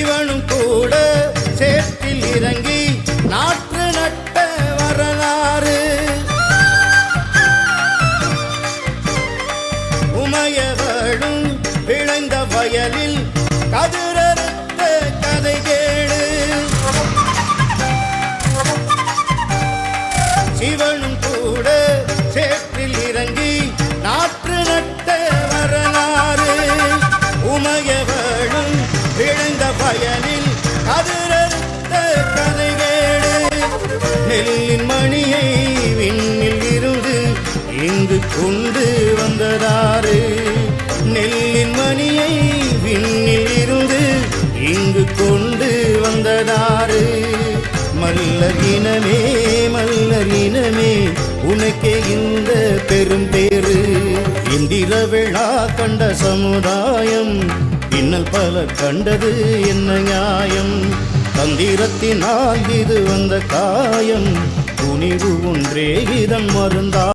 இவனும் கூட சேற்றில் இறங்கி நாற்று நட்ட வரலாறு. உமையவளும் விளைந்த வயலில் விளைந்த பயனில் கதிரறுத்த கதைகேடு நெல்லின் மணியை விண்ணில் இருந்து இங்கு கொண்டு வந்ததாறு. நெல்லின் மணியை விண்ணில் இருந்து இங்கு கொண்டு வந்ததாறு. மல்லர் இனமே மல்லர் இனமே உனக்கே இந்த பெரும் பேரு இந்திர விழா கண்ட சமுதாயம் இன்னல் பல கண்டது என்ன நியாயம்? தந்திரத்தினால் இது வந்த காயம். துணிவு ஒன்றே இதன் மருந்தா